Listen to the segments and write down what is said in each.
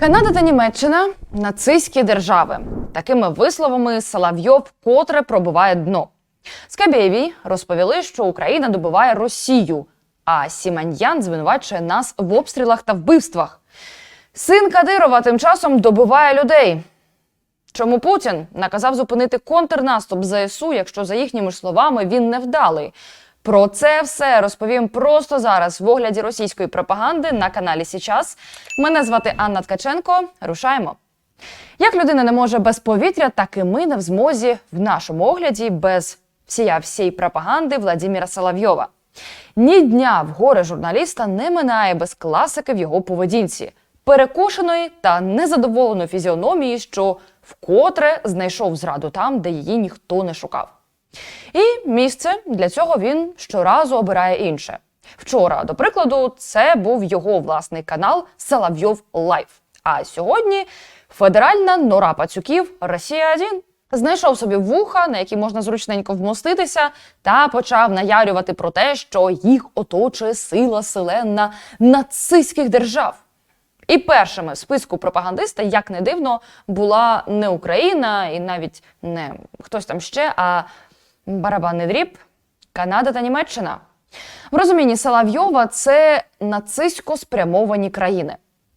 Канада та Німеччина нацистські держави. Такими висловами Соловйов котре пробиває дно. Скабєєві розповіли, що Україна добиває Росію, а Сіманьян звинувачує нас в обстрілах та вбивствах. Син Кадирова тим часом добиває людей. Чому Путін наказав зупинити контрнаступ ЗСУ, якщо за їхніми ж словами він невдалий? Про це все розповім просто зараз в огляді російської пропаганди на каналі Січас. Мене звати Анна Ткаченко. Рушаємо. Як людина не може без повітря, так і ми не в змозі в нашому огляді без всія всієї пропаганди Владимира Соловйова. Ні дня в горе журналіста не минає без класики в його поведінці, перекошеної та незадоволеної фізіономії, що вкотре знайшов зраду там, де її ніхто не шукав. І місце для цього він щоразу обирає інше. Вчора, до прикладу, це був його власний канал Соловйов Лайф. А сьогодні федеральна нора пацюків Росія 1 знайшов собі вуха, на які можна зручненько вмоститися, та почав наярювати про те, що їх оточує сила селенна нацистських держав. І першими в списку пропагандиста, як не дивно, була не Україна і навіть не хтось там ще, а барабанний дріб, Канада та Німеччина. В розумінні Соловйова це нацистсько спрямовані країни.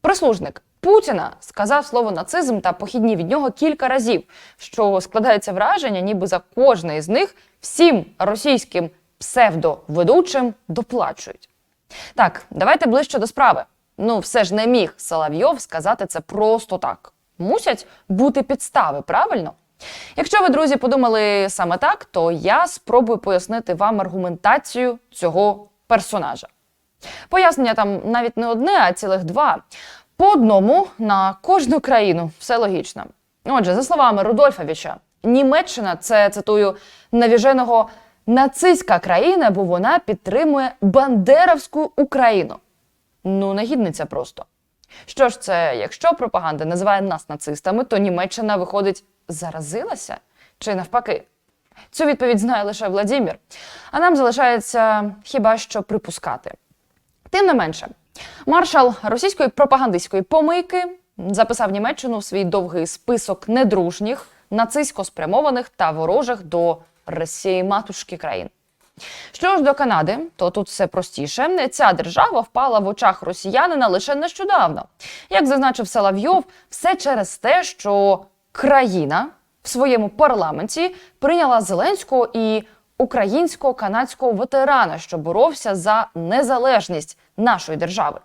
Прислужник Путіна сказав слово нацизм та похідні від нього кілька разів, що складається враження, ніби за кожне із них всім російським псевдоведучим доплачують. Так, давайте ближче до справи. Ну, все ж не міг Соловйов сказати це просто так. Мусять бути підстави, правильно? Якщо ви, друзі, подумали саме так, то я спробую пояснити вам аргументацію цього персонажа. Пояснення там навіть не одне, а цілих два. По одному на кожну країну. Все логічно. Отже, за словами Рудольфовича, Німеччина це цитую навіженого нацистська країна, бо вона підтримує Бандеровську Україну. Ну, негідниця просто. Що ж це, якщо пропаганда називає нас нацистами, то Німеччина виходить заразилася чи навпаки? Цю відповідь знає лише Владімір. А нам залишається хіба що припускати. Тим не менше, маршал російської пропагандистської помийки записав Німеччину в свій довгий список недружніх, нацистсько спрямованих та ворожих до Росії матушки країн. Що ж до Канади, то тут все простіше. Ця держава впала в очах росіянина лише нещодавно. Як зазначив Соловйов, все через те, що країна в своєму парламенті прийняла Зеленського і українського канадського ветерана, що боровся за незалежність нашої держави.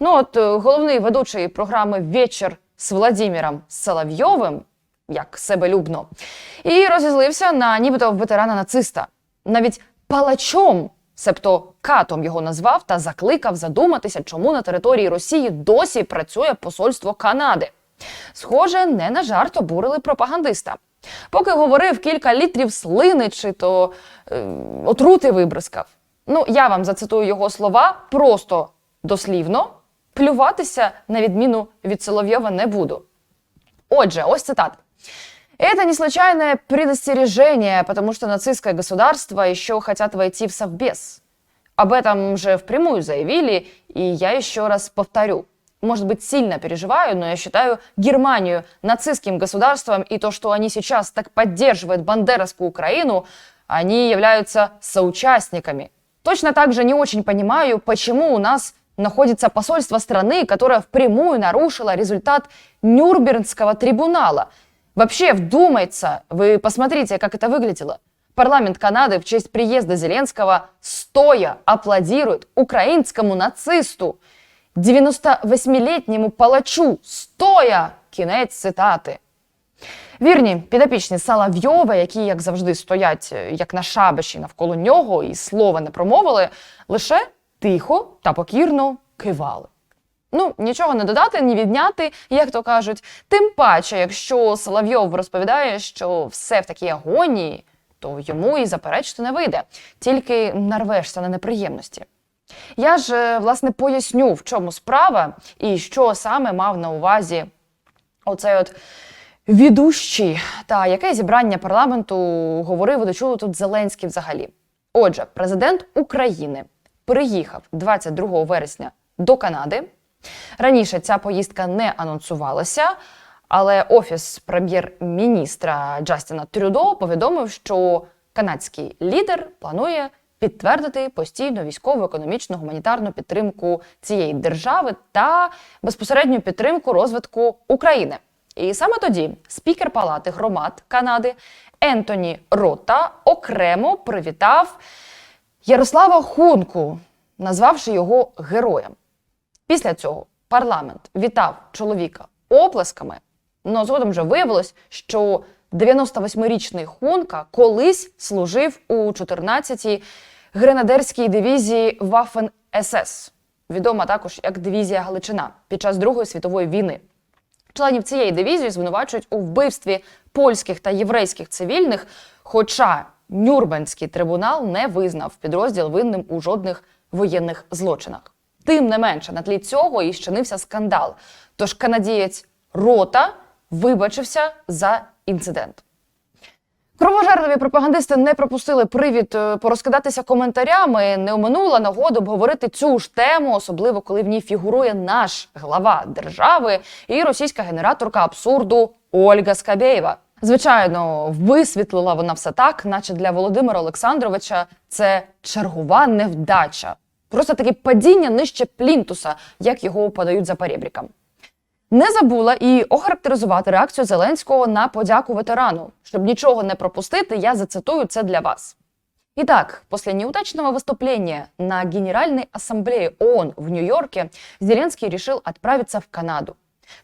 Ну от е, головний ведучий програми Вечір з Владимиром Соловйовим, як себелюбно, і розізлився на нібито ветерана нациста. Навіть палачом, себто катом його назвав та закликав задуматися, чому на території Росії досі працює посольство Канади. Схоже, не на жарт обурили пропагандиста. Поки говорив кілька літрів слини чи то е, отрути вибризкав. Ну, я вам зацитую його слова просто дослівно. Плюватися на відміну від Соловйова не буду. Отже, ось цитат. Это не случайное предостережение, потому что нацистское государство еще хотят войти в Совбез. Об этом же впрямую заявили, и я еще раз повторю. Может быть, сильно переживаю, но я считаю Германию нацистским государством, и то, что они сейчас так поддерживают бандеровскую Украину, они являются соучастниками. Точно так же не очень понимаю, почему у нас находится посольство страны, которое впрямую нарушило результат Нюрнбергского трибунала. Вообще, вдумается, вы посмотрите, как это выглядело. Парламент Канады в честь приезда Зеленского стоя аплодирует украинскому нацисту, 98-летньому палачу, стоя. Кінець цитати. Вірні підопічні Соловйова, які, як завжди, стоять е, як на шабаші навколо нього і слова не промовили, лише тихо та покірно кивали. Ну, нічого не додати, ні відняти, як то кажуть. Тим паче, якщо Соловйов розповідає, що все в такій агонії, то йому і заперечити не вийде, тільки нарвешся на неприємності. Я ж, е, власне, поясню, в чому справа і що саме мав на увазі оцей от відущий та яке зібрання парламенту говорив до чого тут Зеленський взагалі. Отже, президент України приїхав 22 вересня до Канади Раніше ця поїздка не анонсувалася, але офіс прем'єр-міністра Джастіна Трюдо повідомив, що канадський лідер планує підтвердити постійну військову, економічну, гуманітарну підтримку цієї держави та безпосередню підтримку розвитку України. І саме тоді спікер Палати громад Канади Ентоні Рота окремо привітав Ярослава Хунку, назвавши його героєм. Після цього парламент вітав чоловіка оплесками. Ну згодом вже виявилось, що 98-річний Хунка колись служив у 14-й гренадерській дивізії Waffen СС, відома також як дивізія Галичина під час Другої світової війни. Членів цієї дивізії звинувачують у вбивстві польських та єврейських цивільних, хоча Нюрнберзький трибунал не визнав підрозділ винним у жодних воєнних злочинах. Тим не менше, на тлі цього і щинився скандал. Тож канадієць Рота вибачився за інцидент. Кровожерливі пропагандисти не пропустили привід е, порозкидатися коментарями. Не оминула нагоду обговорити цю ж тему, особливо коли в ній фігурує наш глава держави і російська генераторка абсурду Ольга Скабєєва. Звичайно, висвітлила вона все так, наче для Володимира Олександровича це чергова невдача. Просто таке падіння нижче плінтуса, як його подають за перебріком. Не забула і охарактеризувати реакцію Зеленського на подяку ветерану. Щоб ничего не пропустити, я зацитую це для вас. Итак, после неудачного выступления на Генеральной Ассамблее ООН в Нью-Йорке Зеленский решил отправиться в Канаду.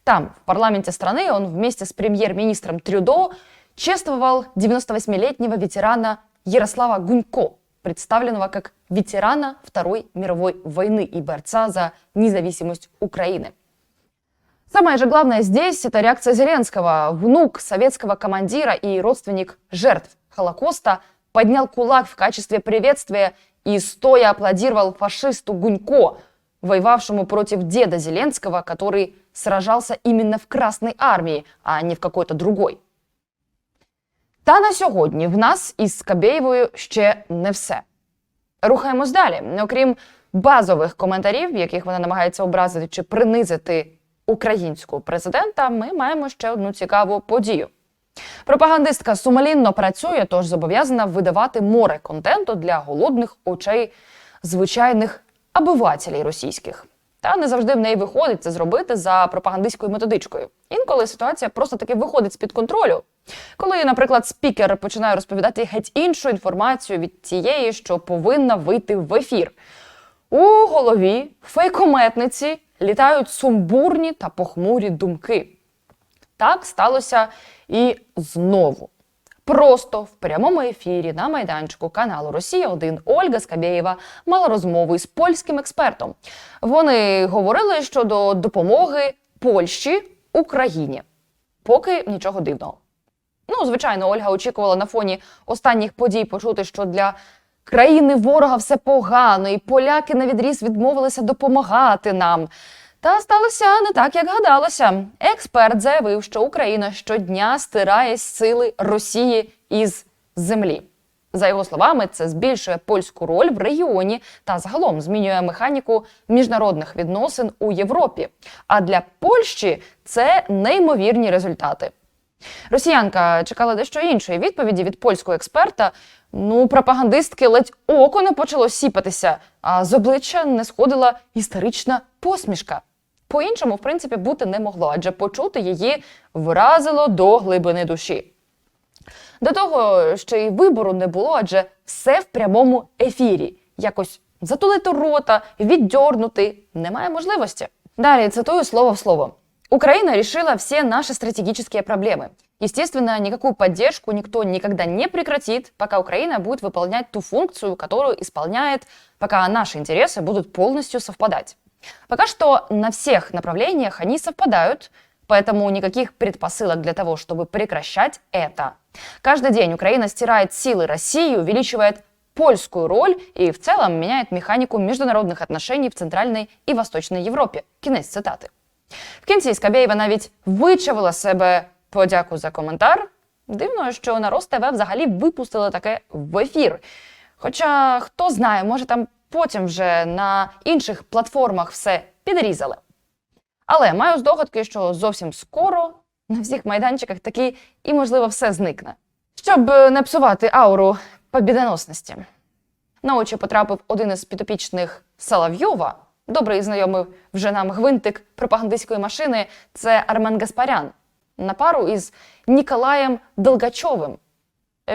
Там, в парламенте страны, он вместе с премьер-министром Трюдо чествовал 98-летнего ветерана Ярослава Гунько, представленного как ветерана Второй мировой войны и борца за независимость Украины. Самое же главное здесь – это реакция Зеленского. Внук советского командира и родственник жертв Холокоста поднял кулак в качестве приветствия и стоя аплодировал фашисту Гунько, воевавшему против деда Зеленского, который сражался именно в Красной армии, а не в какой-то другой. Та на сьогодні в нас із Скабєєвою ще не все. Рухаємось далі. Окрім базових коментарів, в яких вона намагається образити чи принизити українського президента, ми маємо ще одну цікаву подію. Пропагандистка сумлінно працює, тож зобов'язана видавати море контенту для голодних очей звичайних обивателів російських. Та не завжди в неї виходить це зробити за пропагандистською методичкою. Інколи ситуація просто таки виходить з-під контролю. Коли, наприклад, спікер починає розповідати геть іншу інформацію від тієї, що повинна вийти в ефір. У голові фейкометниці літають сумбурні та похмурі думки. Так сталося і знову. Просто в прямому ефірі на майданчику каналу Росія 1 Ольга Скабєєва мала розмову із польським експертом. Вони говорили щодо допомоги Польщі Україні. Поки нічого дивного. Ну, звичайно, Ольга очікувала на фоні останніх подій почути, що для країни ворога все погано, і поляки на відріз відмовилися допомагати нам. Та сталося не так, як гадалося. Експерт заявив, що Україна щодня стирає сили Росії із землі. За його словами, це збільшує польську роль в регіоні та загалом змінює механіку міжнародних відносин у Європі. А для Польщі це неймовірні результати. Росіянка чекала дещо іншої відповіді від польського експерта. Ну, пропагандистки ледь око не почало сіпатися, а з обличчя не сходила істерична посмішка. По-іншому, в принципі, бути не могло, адже почути її вразило до глибини душі. До того ще й вибору не було, адже все в прямому ефірі. Якось затулити рота, віддьорнути немає можливості. Далі цитую слово в слово. Украина решила все наши стратегические проблемы. Естественно, никакую поддержку никто никогда не прекратит, пока Украина будет выполнять ту функцию, которую исполняет, пока наши интересы будут полностью совпадать. Пока что на всех направлениях они совпадают, поэтому никаких предпосылок для того, чтобы прекращать это. Каждый день Украина стирает силы России, увеличивает польскую роль и в целом меняет механику международных отношений в Центральной и Восточной Европе. Кінець цитати. В кінці Скабєєва навіть вичавила себе подяку за коментар. Дивно, що на Рос ТВ взагалі випустили таке в ефір. Хоча хто знає, може там потім вже на інших платформах все підрізали. Але маю здогадки, що зовсім скоро на всіх майданчиках таки і, можливо, все зникне. Щоб е, не псувати ауру побідоносності. На очі потрапив один із підопічних Соловйова, добрий знайомий вже нам гвинтик пропагандистської машини. Це Армен Гаспарян на пару із Ніколаєм Долгачовим.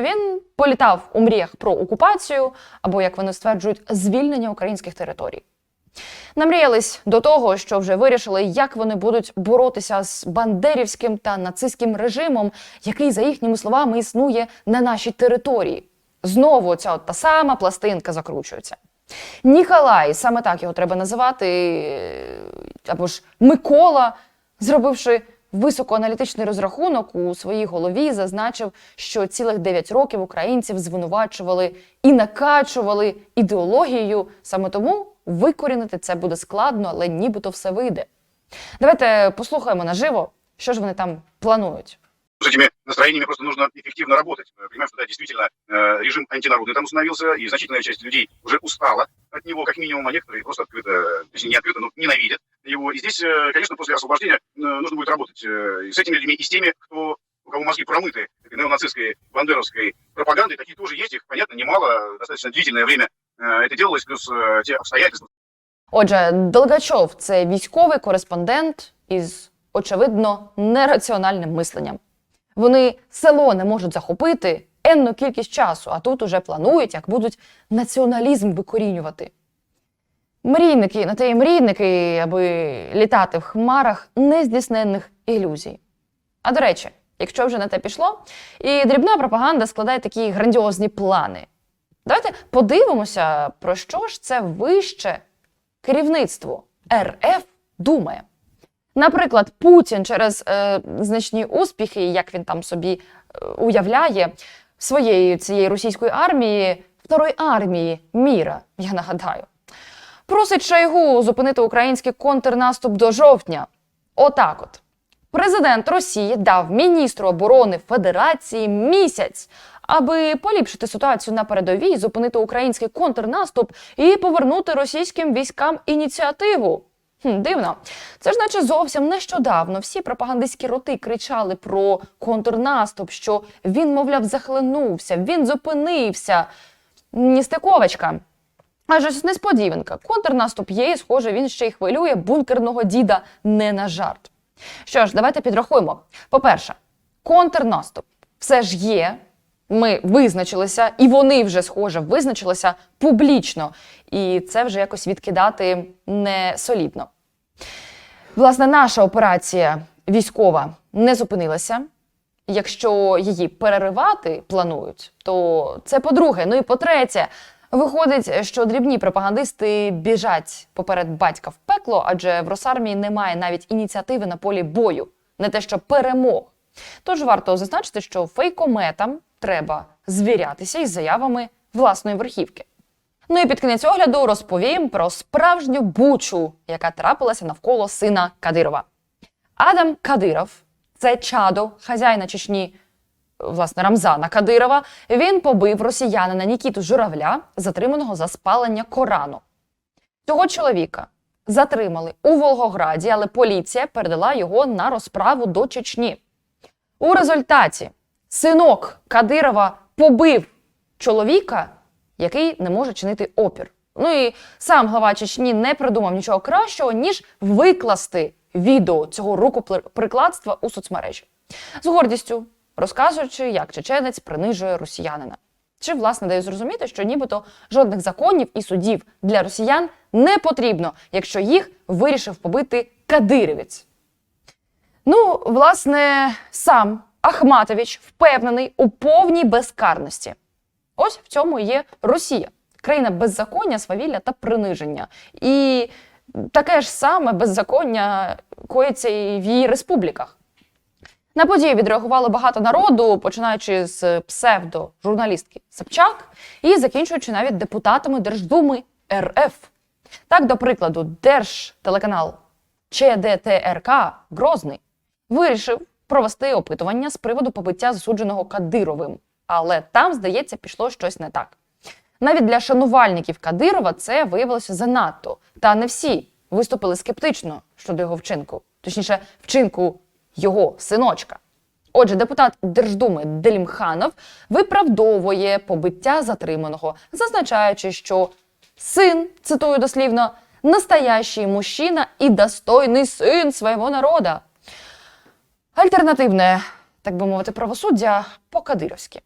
Він політав у мріях про окупацію або, як вони стверджують, звільнення українських територій. Намріялись до того, що вже вирішили, як вони будуть боротися з бандерівським та нацистським режимом, який, за їхніми словами, існує на нашій території. Знову ця от та сама пластинка закручується. Ніколай, саме так його треба називати, е, або ж Микола, зробивши високоаналітичний розрахунок у своїй голові, зазначив, що цілих 9 років українців звинувачували і накачували ідеологією. Саме тому викорінити це буде складно, але нібито все вийде. Давайте послухаємо наживо, що ж вони там планують с этими настроениями просто нужно эффективно работать. Э, Понимаем, что да, действительно э, режим антинародный там установился, и значительная часть людей уже устала от него, как минимум, а некоторые просто открыто, точнее не открыто, но ненавидят его. И здесь, э, конечно, после освобождения э, нужно будет работать э, и с этими людьми, и с теми, кто, у кого мозги промыты этой неонацистской, бандеровской пропагандой. Такие тоже есть, их, понятно, немало, достаточно длительное время э, это делалось, плюс э, те обстоятельства, Отже, Долгачов це військовий кореспондент із, очевидно, нераціональним мисленням. Вони село не можуть захопити енну кількість часу, а тут уже планують, як будуть націоналізм викорінювати. Мрійники на те й мрійники, аби літати в хмарах нездійсненних ілюзій. А до речі, якщо вже на те пішло, і дрібна пропаганда складає такі грандіозні плани. Давайте подивимося, про що ж це вище керівництво РФ думає. Наприклад, Путін через е, значні успіхи, як він там собі е, уявляє, своєї цієї російської армії, второї армії міра, я нагадаю, просить Шойгу зупинити український контрнаступ до жовтня. Отак от. Президент Росії дав міністру оборони Федерації місяць, аби поліпшити ситуацію на передовій, зупинити український контрнаступ і повернути російським військам ініціативу. Хм, дивно. Це ж наче зовсім нещодавно всі пропагандистські роти кричали про контрнаступ, що він, мовляв, захлинувся, він зупинився. Ністиковочка. Аж ось несподіванка. Контрнаступ є, і, схоже, він ще й хвилює бункерного діда не на жарт. Що ж, давайте підрахуємо. По-перше, контрнаступ все ж є. Ми визначилися, і вони вже, схоже, визначилися публічно. І це вже якось відкидати не солідно. Власне, наша операція військова не зупинилася. Якщо її переривати планують, то це по-друге. Ну і по-третє, виходить, що дрібні пропагандисти біжать поперед батька в пекло, адже в Росармії немає навіть ініціативи на полі бою, не те, що перемог. Тож варто зазначити, що фейкометам треба звірятися із заявами власної верхівки. Ну і під кінець огляду розповім про справжню бучу, яка трапилася навколо сина Кадирова. Адам Кадиров це чадо хазяїна Чечні, власне, Рамзана Кадирова. Він побив росіянина Нікіту Журавля, затриманого за спалення Корану. Цього чоловіка затримали у Волгограді, але поліція передала його на розправу до Чечні. У результаті синок Кадирова побив чоловіка, який не може чинити опір. Ну і сам глава Чечні не придумав нічого кращого, ніж викласти відео цього рукоприкладства у соцмережі з гордістю, розказуючи, як чеченець принижує росіянина. Чи власне дає зрозуміти, що нібито жодних законів і судів для росіян не потрібно, якщо їх вирішив побити кадирівець. Ну, власне, сам Ахматович впевнений у повній безкарності. Ось в цьому є Росія, країна беззаконня, свавілля та приниження. І таке ж саме беззаконня коїться і в її республіках. На події відреагувало багато народу, починаючи з псевдо-журналістки Собчак і закінчуючи навіть депутатами Держдуми РФ. Так, до прикладу, держтелеканал ЧДТРК Грозний вирішив провести опитування з приводу побиття засудженого Кадировим. Але там, здається, пішло щось не так. Навіть для шанувальників Кадирова це виявилося занадто. Та не всі виступили скептично щодо його вчинку, точніше, вчинку його синочка. Отже, депутат Держдуми Делімханов виправдовує побиття затриманого, зазначаючи, що син, цитую дослівно, настоящий мужчина і достойний син свого народа. Альтернативне, так би мовити, правосуддя по-кадирівськи.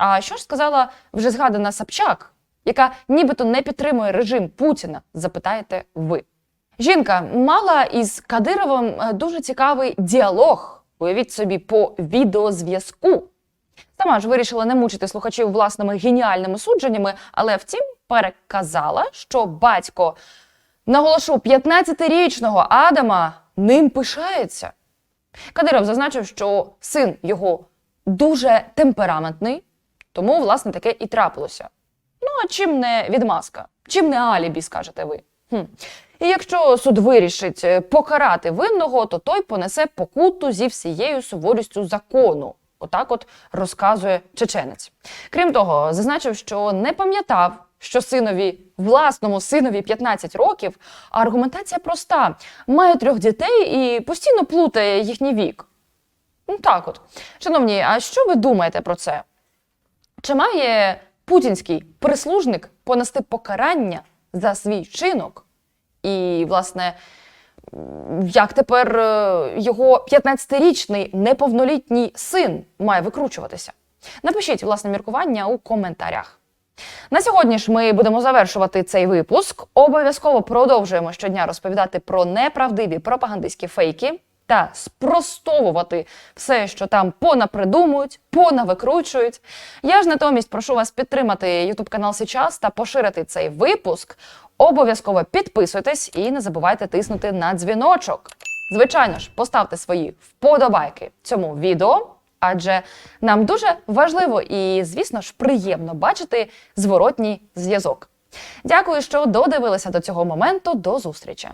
А що ж сказала вже згадана Собчак, яка нібито не підтримує режим Путіна, запитаєте ви. Жінка мала із Кадировим е, дуже цікавий діалог. Уявіть собі по відеозв'язку. Сама ж вирішила не мучити слухачів власними геніальними судженнями, але втім переказала, що батько, наголошу, 15-річного Адама ним пишається. Кадиров зазначив, що син його дуже темпераментний, тому, власне, таке і трапилося. Ну, а чим не відмазка? Чим не алібі, скажете ви? Хм. І якщо суд вирішить е, покарати винного, то той понесе покуту зі всією суворістю закону. Отак от розказує чеченець. Крім того, зазначив, що не пам'ятав, що синові, власному синові 15 років, а аргументація проста: має трьох дітей і постійно плутає їхній вік. Ну так от. Шановні, а що ви думаєте про це? Чи має путінський прислужник понести покарання за свій вчинок? І, власне, як тепер е, його 15-річний неповнолітній син має викручуватися? Напишіть власне міркування у коментарях. На сьогодні ж ми будемо завершувати цей випуск. Обов'язково продовжуємо щодня розповідати про неправдиві пропагандистські фейки та спростовувати все, що там понапридумують, понавикручують. Я ж натомість прошу вас підтримати YouTube канал Січас та поширити цей випуск. Обов'язково підписуйтесь і не забувайте тиснути на дзвіночок. Звичайно ж, поставте свої вподобайки цьому відео, адже нам дуже важливо і, звісно ж, приємно бачити зворотній зв'язок. Дякую, що додивилися до цього моменту. До зустрічі!